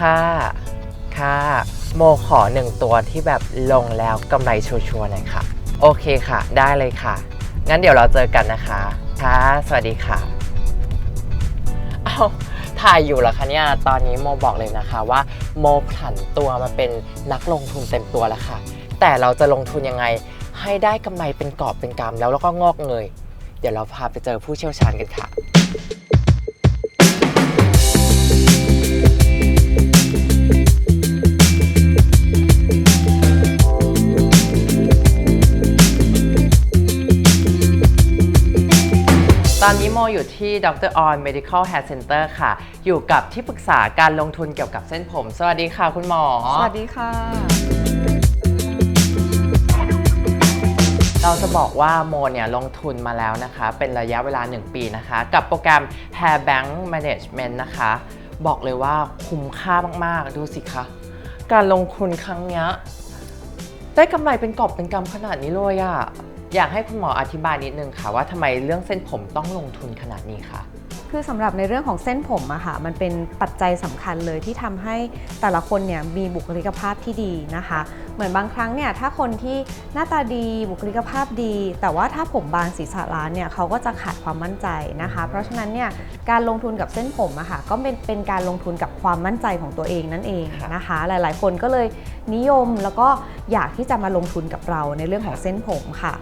ค่ะ ค่ะ โมขอหนึ่งตัวที่แบบลงแล้วกำไรชัวร์ๆหน่อยค่ะ โอเคค่ะ ได้เลยค่ะ งั้นเดี๋ยวเราเจอกันนะคะ ค่ะ สวัสดีค่ะ เอาถ่ายอยู่เหรอคะเนี่ย ตอนนี้โมบอกเลยนะคะว่าโมผันตัวมาเป็นนักลงทุนเต็มตัวแล้วค่ะ แต่เราจะลงทุนยังไงให้ได้กำไรเป็นกอบเป็นกำแล้วแล้วก็งอกเงย เดี๋ยวเราพาไปเจอผู้เชี่ยวชาญกันค่ะ ตอนนี้โมอยู่ที่ดรออน Medical Hair Center ค่ะ อยู่กับที่ปรึกษาการลงทุนเกี่ยวกับเส้นผม สวัสดีค่ะคุณหมอ สวัสดีค่ะ เราจะบอกว่าโมเนี่ยลงทุนมาแล้วนะคะ เป็นระยะเวลา 1 ปีนะคะ กับโปรแกรม Hair Bank Management นะคะ บอกเลยว่าคุ้มค่ามาก ๆ ดูสิคะ การลงทุนครั้งเนี้ยได้กำไรเป็นกอบเป็นกำขนาดนี้เลยอะ อยากให้คุณหมออธิบายนิดนึงค่ะว่าทำไมเรื่องเส้นผมต้องลงทุนขนาดนี้คะ คือสำหรับในเรื่องของเส้นผมอะค่ะมันเป็นปัจจัยสำคัญเลยที่ทำให้แต่ละคนเนี่ยมีบุคลิกภาพที่ดีนะคะ เหมือนบางครั้งเนี่ยถ้าคนที่หน้าตาดีบุคลิกภาพดี แต่ว่าถ้าผมบางศีรษะล้านเนี่ยเขาก็จะขาดความมั่นใจนะคะ เพราะฉะนั้นเนี่ยการลงทุนกับเส้นผมอะค่ะก็เป็นเป็นการลงทุนกับความมั่นใจของตัวเองนั่นเองนะคะ หลายๆ คนก็เลยนิยมแล้วก็อยากที่จะมาลงทุนกับเราในเรื่องของเส้นผมค่ะ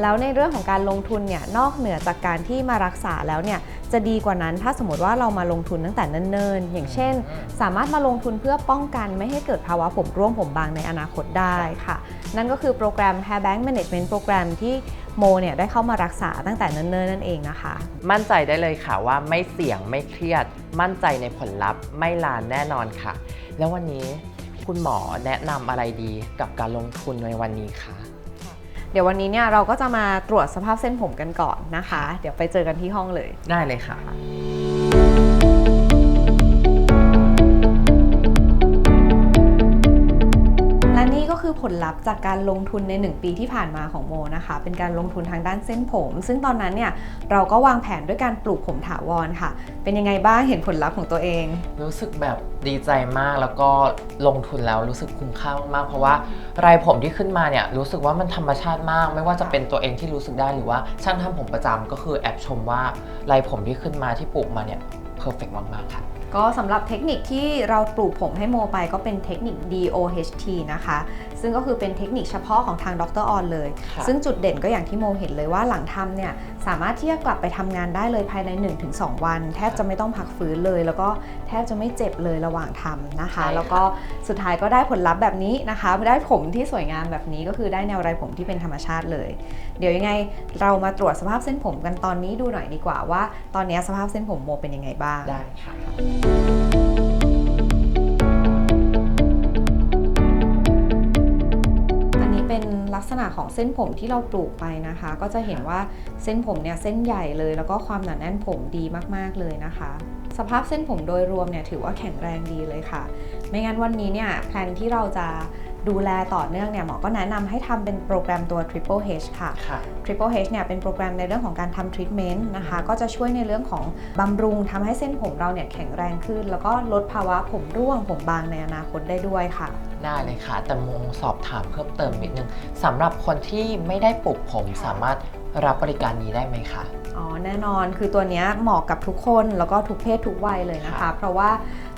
แล้วในเรื่องของการลงทุนเนี่ยนอกเหนือจากการที่มารักษาแล้วเนี่ยจะดีกว่านั้นถ้าสมมติว่าเรามาลงทุนตั้งแต่เนิ่นๆ อย่างเช่น สามารถมาลงทุนเพื่อป้องกันไม่ให้เกิดภาวะผมร่วงผมบางในอนาคตได้ค่ะ นั่นก็คือโปรแกรม Hair Bank Management โปรแกรมที่โมเนี่ยได้เข้ามารักษาตั้งแต่เนิ่นๆนั่นเองนะคะ มั่นใจได้เลยค่ะว่าไม่เสี่ยงไม่เครียด มั่นใจในผลลัพธ์ไม่ลานแน่นอนค่ะ แล้ววันนี้คุณหมอแนะนำอะไรดีกับการลงทุนในวันนี้คะ เดี๋ยววันนี้เนี่ยเราก็จะมาตรวจสภาพเส้นผมกันก่อนนะคะ เดี๋ยวไปเจอกันที่ห้องเลย ได้เลยค่ะ ผลลัพธ์จากการลงทุนใน 1 ปีที่ผ่านมาของโมนะคะ เป็นการลงทุนทางด้านเส้นผม ซึ่งตอนนั้นเนี่ยเราก็วางแผนด้วยการปลูกผมถาวรค่ะ เป็นยังไงบ้างเห็นผลลัพธ์ของตัวเอง รู้สึกแบบดีใจมากแล้วก็ลงทุนแล้วรู้สึกคุ้มค่ามากเพราะว่าไรผมที่ขึ้นมาเนี่ยรู้สึกว่ามันธรรมชาติมาก ไม่ว่าจะเป็นตัวเองที่รู้สึกได้หรือว่าช่างทำผมประจำก็คือแอบชมว่าไรผมที่ขึ้นมาที่ปลูกมาเนี่ยเพอร์เฟกมากๆค่ะก็สำหรับเทคนิคที่เราปลูกผมให้โมไปก็เป็นเทคนิค DOHT นะคะ ซึ่งก็คือเป็นเทคนิคเฉพาะของทางดรออนเลยค่ะซึ่งจุดเด่นก็อย่างที่โมเห็นเลยว่าหลังทำเนี่ยสามารถที่จะกลับไปทำงานได้เลยภายใน 1-2 วัน แทบจะไม่ต้องพักฟื้นเลย แล้วก็แทบจะไม่เจ็บเลยระหว่างทำนะคะ แล้วก็สุดท้ายก็ได้ผลลัพธ์แบบนี้นะคะได้ผมที่สวยงามแบบนี้ก็คือได้แนวไรผมที่เป็นธรรมชาติเลย เดี๋ยวยังไงเรามาตรวจสภาพเส้นผมกันตอนนี้ดูหน่อยดีกว่าว่า ตอนนี้สภาพเส้นผมโมเป็นยังไงบ้างได้ค่ะอันนี้เป็นลักษณะของเส้นผมที่เราปลูกไปนะคะ ก็จะเห็นว่าเส้นผมเนี่ยเส้นใหญ่เลย แล้วก็ความหนาแน่นผมดีมากๆเลยนะคะ สภาพเส้นผมโดยรวมเนี่ยถือว่าแข็งแรงดีเลยค่ะ ไม่งั้นวันนี้เนี่ยแพลนที่เราจะ ดูแลต่อเนื่องเนี่ยหมอก็แนะนำให้ทำเป็นโปรแกรมตัว Triple H ค่ะ ค่ะ Triple H เนี่ยเป็นโปรแกรมในเรื่องของการทำทรีทเมนต์นะคะ ก็จะช่วยในเรื่องของบำรุงทำให้เส้นผมเราเนี่ยแข็งแรงขึ้น แล้วก็ลดภาวะผมร่วงผมบางในอนาคตได้ด้วยค่ะ ได้เลยค่ะ แต่โมสอบถามเพิ่มเติมนิดนึงสำหรับคนที่ไม่ได้ปลูกผมสามารถ รับบริการนี้ได้ไหมคะอ๋อแน่นอนคือตัวเนี้ยเหมาะกับทุกคนแล้วก็ทุกเพศทุกวัยเลยนะครัคะบเพราะว่า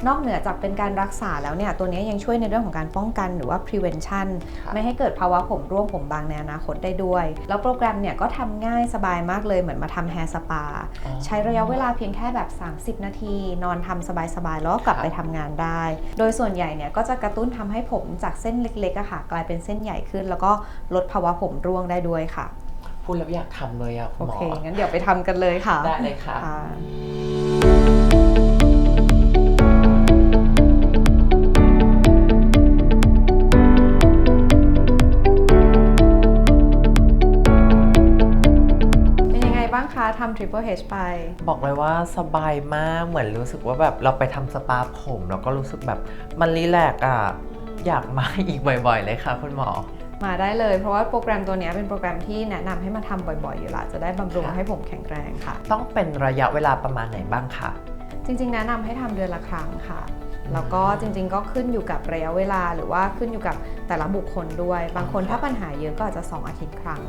นอกเหนือจากเป็นการรักษาแล้วเนี่ยตัวเนี้ยยังช่วยในเรื่องของการป้องกันหรือว่า prevention ค่ะไม่ให้เกิดภาวะผมร่วงผมบางในอนาคตได้ด้วย แล้วโปรแกรมเนี่ยก็ทำง่ายสบายมากเลยเหมือนมาทำแฮร์สปาอ๋อใช้ระยะเวลาเพียงแค่แบบ 30 นาที นอนทำสบายๆแล้วก็กลับครับไปทำงานได้ โดยส่วนใหญ่เนี่ยก็จะกระตุ้นทำให้ผมจากเส้นเล็กๆอะค่ะกลายเป็นเส้นใหญ่ขึ้น แล้วก็ลดภาวะผมร่วงได้ด้วยค่ะ พูดแล้วอยากทำเลยอะคุโอณหมอ เค งั้นเดี๋ยวไปทำกันเลยค่ะได้เลยค่ะ ค่ะ เป็นยังไงบ้างคะทำ Triple H ไป บอกเลยว่าสบายมากเหมือนรู้สึกว่าแบบเราไปทำสปาผม แล้วก็รู้สึกแบบมันรีแลกซ์อะอยากมาอีกบ่อยๆเลยค่ะ คุณหมอ มาได้เลย เพราะว่าโปรแกรมตัวเนี้ยเป็นโปรแกรมที่แนะนำให้มาทำบ่อยๆ อยู่ละจะได้บำรุงค่ะให้ผมแข็งแรงค่ะ ต้องเป็นระยะเวลาประมาณไหนบ้างคะจริง ๆ แนะนำให้ทำเดือนละครั้งค่ะแล้วก็จริงๆ ก็ขึ้นอยู่กับระยะเวลาหรือว่าขึ้นอยู่กับแต่ละบุคคลด้วย บางคนถ้าปัญหาเยอะก็อาจจะ 2 อาทิตย์ครั้ง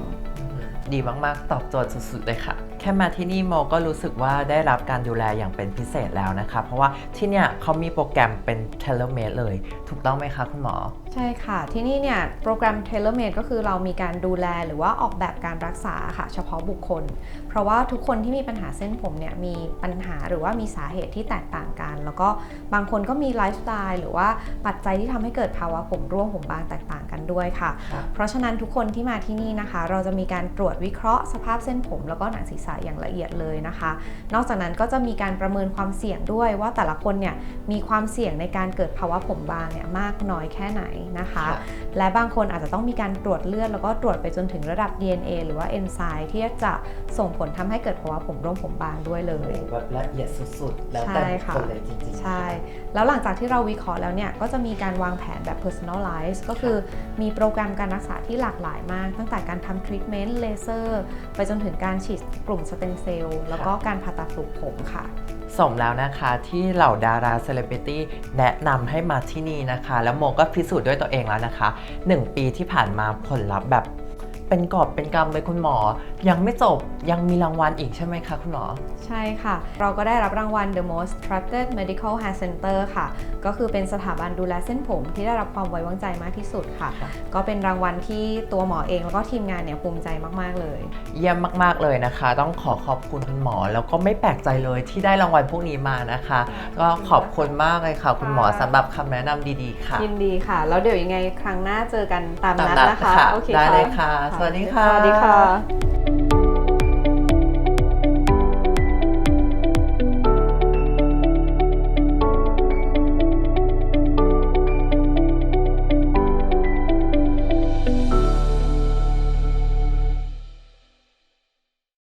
ดีมากๆ ตอบโจทย์สุดๆ เลยค่ะ แค่มาที่นี่โมก็รู้สึกว่าได้รับการดูแลอย่างเป็นพิเศษแล้วนะคะ เพราะว่าที่เนี่ยเขามีโปรแกรมเป็น tailor made เลย ถูกต้องไหมคะคุณหมอ ใช่ค่ะ ที่นี่เนี่ยโปรแกรม Tailor Made ก็คือเรามีการดูแลหรือว่าออกแบบการรักษาค่ะ เฉพาะบุคคล เพราะว่าทุกคนที่มีปัญหาเส้นผมเนี่ยมีปัญหาหรือว่ามีสาเหตุที่แตกต่างกัน แล้วก็บางคนก็มีไลฟ์สไตล์หรือว่าปัจจัยที่ทำให้เกิดภาวะผมร่วงผมบางแตกต่างกันด้วยค่ะครับเพราะฉะนั้นทุกคนที่มาที่นี่นะคะ เราจะมีการตรวจวิเคราะห์สภาพเส้นผม แล้วก็หนังศีรษะอย่างละเอียดเลยนะคะ นอกจากนั้นก็จะมีการประเมินความเสี่ยงด้วยว่าแต่ละคนเนี่ยมีความเสี่ยงในการเกิดภาวะผมบางเนี่ยมากน้อยแค่ไหนนะคะ และบางคนอาจจะต้องมีการตรวจเลือดแล้วก็ตรวจไปจนถึงระดับ DNA หรือว่าเอนไซม์ที่จะส่งผลทำให้เกิดภาวะผมร่วงผมบางด้วยเลยแบบละเอียดสุดๆ แล้วแต่ใช่บุคค่ะคลเลยจริงๆ ใช่ แล้วหลังจากที่เราวิเคราะห์แล้วเนี่ยก็จะมีการวางแผนแบบ personalize ก็คือมีโปรแกรมการรักษาที่หลากหลายมาก ตั้งแต่การทำทรีทเมนต์เลเซอร์ ไปจนถึงการฉีดกลุ่มสเต็มเซลล์แล้วก็การผ่าตัดปลูกผมค่ะสมแล้วนะคะที่เหล่าดาราเซเลบริตี้แนะนำให้มาที่นี่นะคะ แล้วโมก็พิสูจน์ด้วยตัวเองแล้วนะคะ 1 ปีที่ผ่านมาผลลัพธ์แบบ เป็นกอบเป็นกำเลยคุณหมอ ยังไม่จบยังมีรางวัลอีกใช่ไหมคะคุณหมอ ใช่ค่ะ เราก็ได้รับรางวัล The Most Trusted Medical Hair Center ค่ะ ก็คือเป็นสถาบันดูแลเส้นผมที่ได้รับความไว้วางใจมากที่สุดค่ะค่ะก็เป็นรางวัลที่ตัวหมอเองแล้วก็ทีมงานเนี่ยภูมิใจมาก ๆ เลย เยี่ยมมาก ๆ เลยนะคะ ต้องขอขอบคุณคุณหมอ แล้วก็ไม่แปลกใจเลยที่ได้รางวัลพวกนี้มานะคะ ก็ขอบคุณมากเลยค่ะ คุณหมอสำหรับคำแนะนำดีๆค่ะ ยินดีค่ะ แล้วเดี๋ยวยังไงครั้งหน้าเจอกันตามตามนัดนัดนะคะค่ะโอเคได้ค่ะเลยค่ะสวัสดีค่ะ สวัสดีค่ะ